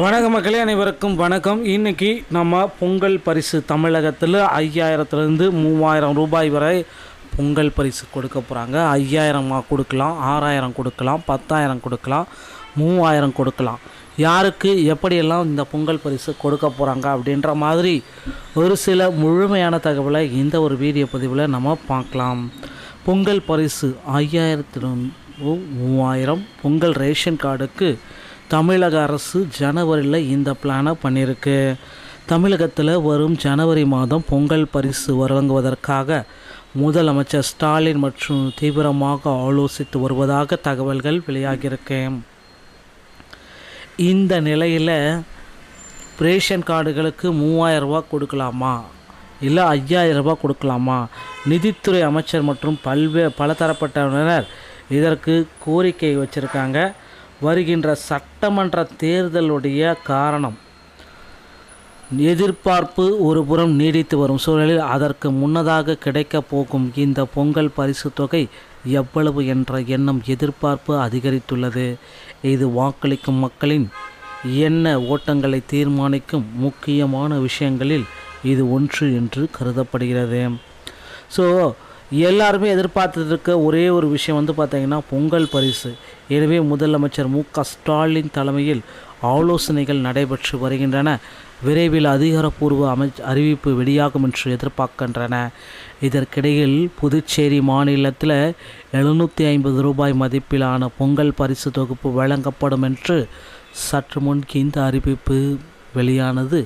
வணக்க மக்களே அனைவருக்கும் வணக்கம். இன்னைக்கு நம்ம பொங்கல் பரிசு தமிழகத்தில் ஐயாயிரத்துலேருந்து மூவாயிரம் ரூபாய் வரை பொங்கல் பரிசு கொடுக்க போகிறாங்க ஐயாயிரமாக கொடுக்கலாம் ஆறாயிரம் கொடுக்கலாம் பத்தாயிரம் கொடுக்கலாம் மூவாயிரம் கொடுக்கலாம். யாருக்கு எப்படியெல்லாம் இந்த பொங்கல் பரிசு கொடுக்க போகிறாங்க அப்படின்ற மாதிரி ஒரு சில முழுமையான தகவலை இந்த ஒரு வீடியோ பதிவில் நம்ம பார்க்கலாம். பொங்கல் பரிசு ஐயாயிரத்திலிருந்து மூவாயிரம். பொங்கல் ரேஷன் கார்டுக்கு தமிழக அரசு ஜனவரியில் இந்த பிளானை பண்ணியிருக்கு தமிழகத்தில் வரும் ஜனவரி மாதம் பொங்கல் பரிசு வழங்குவதற்காக முதலமைச்சர் ஸ்டாலின் மற்றும் தீவிரமாக ஆலோசித்து வருவதாக தகவல்கள் வெளியாகியிருக்கு. இந்த நிலையில் ரேஷன் கார்டுகளுக்கு மூவாயிரம் ரூபா கொடுக்கலாமா? இல்லை ஐயாயிரம் ரூபாய் கொடுக்கலாமா? நிதித்துறை அமைச்சர் மற்றும் பல்வே பலதரப்பட்டவரினர் இதற்கு கோரிக்கை வச்சுருக்காங்க. வருகின்ற சட்டமன்ற தேர்தலுடைய காரணம். எதிர்பார்ப்பு ஒரு புறம் நீடித்து வரும் சூழலில் அதற்கு முன்னதாக கிடைக்கப் போகும் இந்த பொங்கல் பரிசு தொகை எவ்வளவு என்ற எண்ணம் எதிர்பார்ப்பு அதிகரித்துள்ளது. இது வாக்களிக்கும் மக்களின் என்ன ஓட்டங்களை தீர்மானிக்கும் முக்கியமான விஷயங்களில் இது ஒன்று என்று கருதப்படுகிறது. ஸோ எல்லாருமே எதிர்பார்த்துருக்க ஒரே ஒரு விஷயம் வந்து பார்த்திங்கன்னா பொங்கல் பரிசு. எனவே முதலமைச்சர் மு க ஸ்டாலின் தலைமையில் ஆலோசனைகள் நடைபெற்று வருகின்றன. விரைவில் அதிகாரப்பூர்வ அமை அறிவிப்பு வெளியாகும் என்று எதிர்பார்க்கின்றன. இதற்கிடையில் புதுச்சேரி மாநிலத்தில் எழுநூற்றி ஐம்பது ரூபாய் மதிப்பிலான பொங்கல் பரிசு தொகுப்பு வழங்கப்படும் என்று சற்று முன் இந்த அறிவிப்பு வெளியானது.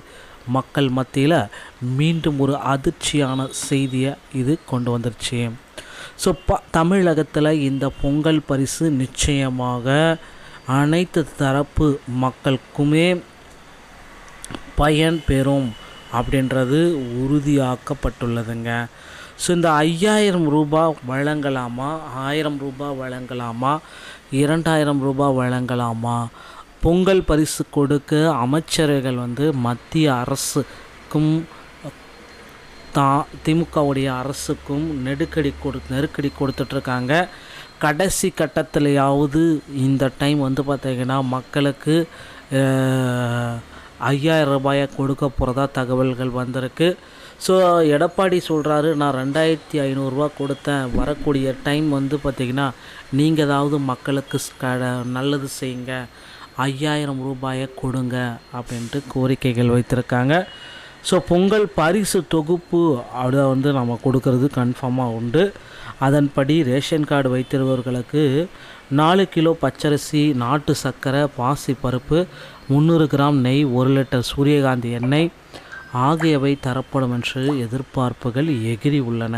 மக்கள் மத்தியில் மீண்டும் ஒரு அதிர்ச்சியான செய்தியை இது கொண்டு வந்துருச்சு. ஸோ ப தமிழகத்தில் இந்த பொங்கல் பரிசு நிச்சயமாக அனைத்து தரப்பு மக்களுக்குமே பயன் பெறும் அப்படின்றது உறுதியாக்கப்பட்டுள்ளதுங்க. ஸோ இந்த ஐயாயிரம் ரூபாய் வழங்கலாமா? ஆயிரம் ரூபாய் வழங்கலாமா? இரண்டாயிரம் ரூபாய் வழங்கலாமா? பொங்கல் பரிசு கொடுக்க அமைச்சர்கள் வந்து மத்திய அரசுக்கும் தா திமுகவுடைய அரசுக்கும் நெருக்கடி கொடு நெருக்கடி கொடுத்துட்ருக்காங்க. கடைசி கட்டத்திலையாவது இந்த டைம் வந்து பார்த்திங்கன்னா மக்களுக்கு ஐயாயிரம் ரூபாயை கொடுக்க போகிறதா தகவல்கள் வந்திருக்கு. ஸோ எடப்பாடி சொல்கிறாரு நான் ரெண்டாயிரத்தி ஐநூறுரூவா கொடுத்தேன். வரக்கூடிய டைம் வந்து பார்த்திங்கன்னா நீங்கள் ஏதாவது மக்களுக்கு க நல்லது செய்யுங்க. ஐயாயிரம் ரூபாயை கொடுங்க அப்படின்ட்டு கோரிக்கைகள் வைத்திருக்காங்க. ஸோ பொங்கல் பரிசு தொகுப்பு அதை வந்து நம்ம கொடுக்கறது கன்ஃபார்மாக உண்டு. அதன்படி ரேஷன் கார்டு வைத்திருப்பவர்களுக்கு நாலு கிலோ பச்சரிசி நாட்டு சர்க்கரை பாசி பருப்பு முந்நூறு கிராம் நெய் ஒரு லிட்டர் சூரியகாந்தி எண்ணெய் ஆகியவை தரப்படும் என்று எதிர்பார்ப்புகள் எகிரி உள்ளன.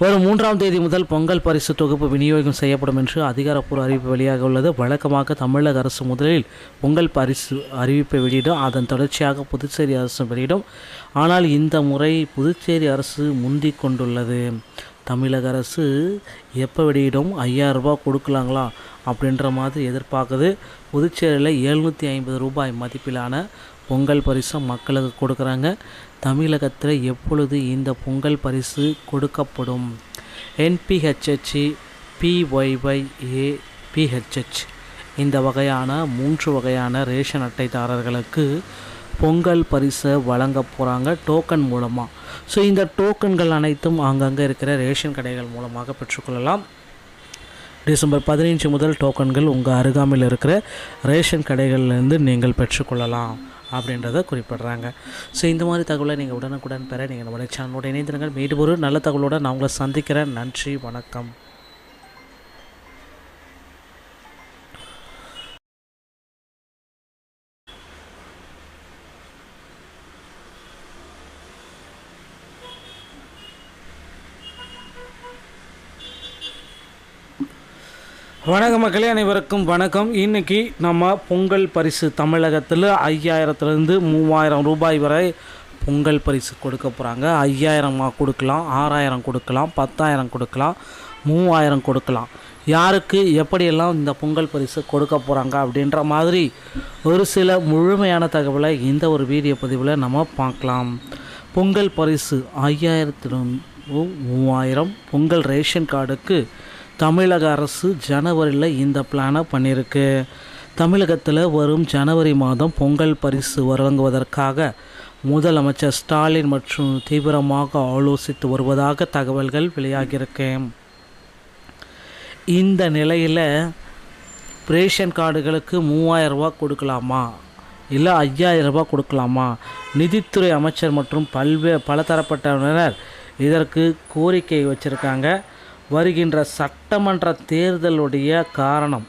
வரும் மூன்றாம் தேதி முதல் பொங்கல் பரிசு தொகுப்பு விநியோகம் செய்யப்படும் என்று அதிகாரப்பூர்வ அறிவிப்பு வெளியாக உள்ளது. வழக்கமாக தமிழக அரசு முதலில் பொங்கல் பரிசு அறிவிப்பை வெளியிடும் அதன் தொடர்ச்சியாக புதுச்சேரி அரசு வெளியிடும். ஆனால் இந்த முறை புதுச்சேரி அரசு முந்திக் கொண்டுள்ளது. தமிழக அரசு எப்போ வெளியிடும்? ஐயாயிரரூபா கொடுக்கலாங்களா? அப்படின்ற மாதிரி எதிர்பார்க்குது. புதுச்சேரியில் எழுநூற்றி ஐம்பது ரூபாய் மதிப்பிலான பொங்கல் பரிசு மக்களுக்கு கொடுக்குறாங்க. தமிழகத்தில் எப்பொழுது இந்த பொங்கல் பரிசு கொடுக்கப்படும்? என்பிஹெச்ஹெச் பிஒய்ஒய்ஏ பிஹெச்ஹெச் இந்த வகையான மூன்று வகையான ரேஷன் அட்டைதாரர்களுக்கு பொங்கல் பரிசை வழங்க போகிறாங்க டோக்கன் மூலமாக ஸோ இந்த டோக்கன்கள் அனைத்தும் அங்கங்கே இருக்கிற ரேஷன் கடைகள் மூலமாக பெற்றுக்கொள்ளலாம். டிசம்பர் பதினைஞ்சு முதல் டோக்கன்கள் உங்கள் அருகாமையில் இருக்கிற ரேஷன் கடைகள்லேருந்து நீங்கள் பெற்றுக்கொள்ளலாம். அப்படின்றத குறிப்பிட்றாங்க. ஸோ இந்த மாதிரி தகவலை நீங்கள் உடனுக்குடன் பெற நீங்கள் நம்மளுடைய சேனலோட இணைந்திருங்கள். மீண்டும் ஒரு நல்ல தகவலோடு நான் உங்களை சந்திக்கிறேன். நன்றி வணக்கம். வணக்க மக்களே அனைவருக்கும் வணக்கம். இன்னைக்கு நம்ம பொங்கல் பரிசு தமிழகத்தில் ஐயாயிரத்துலேருந்து மூவாயிரம் ரூபாய் வரை பொங்கல் பரிசு கொடுக்க போகிறாங்க ஐயாயிரமாக கொடுக்கலாம் ஆறாயிரம் கொடுக்கலாம் பத்தாயிரம் கொடுக்கலாம் மூவாயிரம் கொடுக்கலாம். யாருக்கு எப்படியெல்லாம் இந்த பொங்கல் பரிசு கொடுக்க போகிறாங்க அப்படின்ற மாதிரி ஒரு சில முழுமையான தகவலை இந்த ஒரு வீடியோ பதிவில் நம்ம பார்க்கலாம். பொங்கல் பரிசு ஐயாயிரத்திலிருந்து மூவாயிரம். பொங்கல் ரேஷன் கார்டுக்கு தமிழக அரசு ஜனவரியில் இந்த பிளானை பண்ணியிருக்கு தமிழகத்தில் வரும் ஜனவரி மாதம் பொங்கல் பரிசு வழங்குவதற்காக முதலமைச்சர் ஸ்டாலின் மற்றும் தீவிரமாக ஆலோசித்து வருவதாக தகவல்கள் வெளியாகியிருக்கு. இந்த நிலையில் ரேஷன் கார்டுகளுக்கு மூவாயிரம் ரூபாய் கொடுக்கலாமா? இல்லை ஐயாயிரம் ரூபாய் கொடுக்கலாமா? நிதித்துறை அமைச்சர் மற்றும் பல்வே பலதரப்பட்டவரினர் இதற்கு கோரிக்கை வச்சுருக்காங்க. வருகின்ற சட்டமன்ற தேர்தலுடைய காரணம்.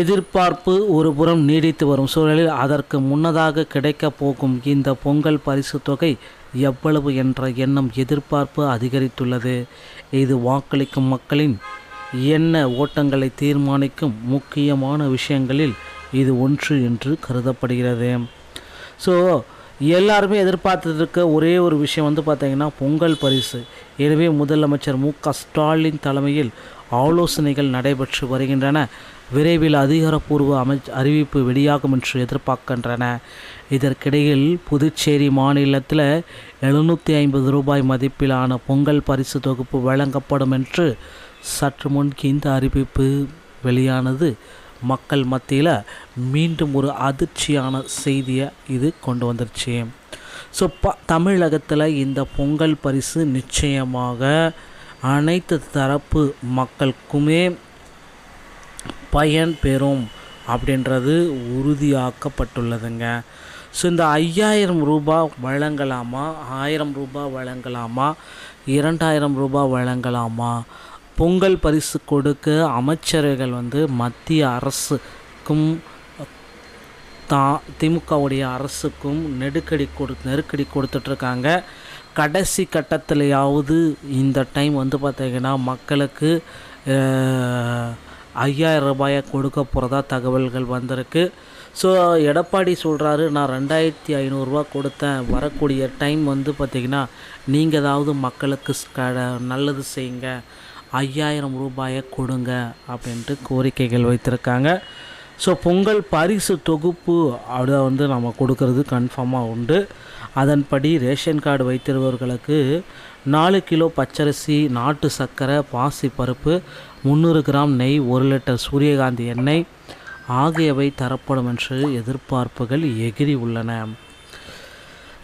எதிர்பார்ப்பு ஒருபுறம் நீடித்து வரும் சூழலில் அதற்கு முன்னதாக கிடைக்கப் போகும் இந்த பொங்கல் பரிசு தொகை எவ்வளவு என்ற எண்ணம் எதிர்பார்ப்பு அதிகரித்துள்ளது. இது வாக்களிக்கும் மக்களின் என்ன ஓட்டங்களை தீர்மானிக்கும் முக்கியமான விஷயங்களில் இது ஒன்று என்று கருதப்படுகிறது. ஸோ எல்லாருமே எதிர்பார்த்துருக்க ஒரே ஒரு விஷயம் வந்து பார்த்திங்கன்னா பொங்கல் பரிசு. எனவே முதலமைச்சர் மு க ஸ்டாலின் தலைமையில் ஆலோசனைகள் நடைபெற்று வருகின்றன. விரைவில் அதிகாரப்பூர்வ அமை அறிவிப்பு வெளியாகும் என்று எதிர்பார்க்கின்றன. இதற்கிடையில் புதுச்சேரி மாநிலத்தில் எழுநூற்றி ஐம்பது ரூபாய் மதிப்பிலான பொங்கல் பரிசு தொகுப்பு வழங்கப்படும் என்று சற்று முன் இந்த அறிவிப்பு வெளியானது. மக்கள் மத்தியில் மீண்டும் ஒரு அதிர்ச்சியான செய்தியை இது கொண்டு வந்துருச்சு. ஸோ ப தமிழகத்தில் இந்த பொங்கல் பரிசு நிச்சயமாக அனைத்து தரப்பு மக்களுக்குமே பயன் பெறும் அப்படின்றது உறுதியாக்கப்பட்டுள்ளதுங்க. ஸோ இந்த ஐயாயிரம் ரூபாய் வழங்கலாமா? ஆயிரம் ரூபாய் வழங்கலாமா? இரண்டாயிரம் ரூபாய் வழங்கலாமா? பொங்கல் பரிசு கொடுக்க அமைச்சர்கள் வந்து மத்திய அரசுக்கும் தா திமுகவுடைய அரசுக்கும் நெருக்கடி கொடு நெருக்கடி கொடுத்துட்ருக்காங்க. கடைசி கட்டத்திலையாவது இந்த டைம் வந்து பார்த்திங்கன்னா மக்களுக்கு ஐயாயிரம் ரூபாயை கொடுக்க போகிறதா தகவல்கள் வந்திருக்கு. ஸோ எடப்பாடி சொல்கிறாரு நான் ரெண்டாயிரத்தி ஐநூறுரூவா கொடுத்தேன். வரக்கூடிய டைம் வந்து பார்த்திங்கன்னா நீங்கள் ஏதாவது மக்களுக்கு நல்லது செய்யுங்க. ஐயாயிரம் ரூபாயை கொடுங்க அப்படின்ட்டு கோரிக்கைகள் வைத்திருக்காங்க. ஸோ பொங்கல் பரிசு தொகுப்பு அதை வந்து நம்ம கொடுக்கறது கன்ஃபார்மாக உண்டு. அதன்படி ரேஷன் கார்டு வைத்திருப்பவர்களுக்கு நாலு கிலோ பச்சரிசி நாட்டு சர்க்கரை பாசி பருப்பு முந்நூறு கிராம் நெய் ஒரு லிட்டர் சூரியகாந்தி எண்ணெய் ஆகியவை தரப்படும் என்று எதிர்பார்ப்புகள் எகிரி உள்ளன.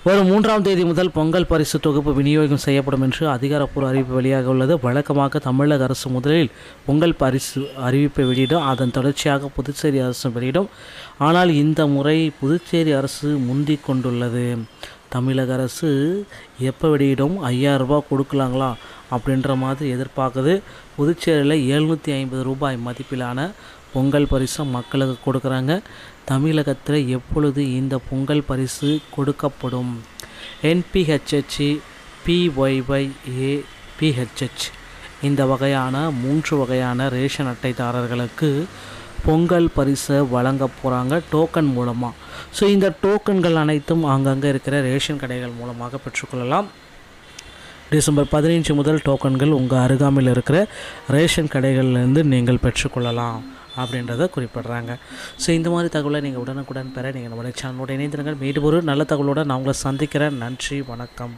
வரும் மூன்றாம் தேதி முதல் பொங்கல் பரிசு தொகுப்பு விநியோகம் செய்யப்படும் என்று அதிகாரப்பூர்வ அறிவிப்பு வெளியாக உள்ளது. வழக்கமாக தமிழக அரசு முதலில் பொங்கல் பரிசு அறிவிப்பை வெளியிடும் அதன் தொடர்ச்சியாக புதுச்சேரி அரசு வெளியிடும். ஆனால் இந்த முறை புதுச்சேரி அரசு முந்தி கொண்டுள்ளது. தமிழக அரசு எப்போ வெளியிடும்? ஐயாயிரம் ரூபாய் கொடுக்கலாங்களா? அப்படின்ற மாதிரி எதிர்பார்க்குது. புதுச்சேரியில் எழுநூற்றி ஐம்பது ரூபாய் மதிப்பிலான பொங்கல் பரிசு மக்களுக்கு கொடுக்குறாங்க. தமிழகத்தில் எப்பொழுது இந்த பொங்கல் பரிசு கொடுக்கப்படும்? என்பிஹெச்ஹெச் பிஒய்ஒய்ஏ பிஹெச்ஹெச் இந்த வகையான மூன்று வகையான ரேஷன் அட்டைதாரர்களுக்கு பொங்கல் பரிசை வழங்க போகிறாங்க டோக்கன் மூலமாக ஸோ இந்த டோக்கன்கள் அனைத்தும் அங்கங்கே இருக்கிற ரேஷன் கடைகள் மூலமாக பெற்றுக்கொள்ளலாம். டிசம்பர் பதினைஞ்சு முதல் டோக்கன்கள் உங்கள் அருகாமையில் இருக்கிற ரேஷன் கடைகள்லேருந்து நீங்கள் பெற்றுக்கொள்ளலாம். அப்படின்றத குறிப்பிட்றாங்க. ஸோ இந்த மாதிரி தகவலை நீங்கள் உடனுக்குடன் பெற நீங்கள் நம்மளுடைய சேனலோட இணைந்திருங்கள். மீண்டும் ஒரு நல்ல தகவலோடு நான் உங்களை சந்திக்கிறேன். நன்றி வணக்கம்.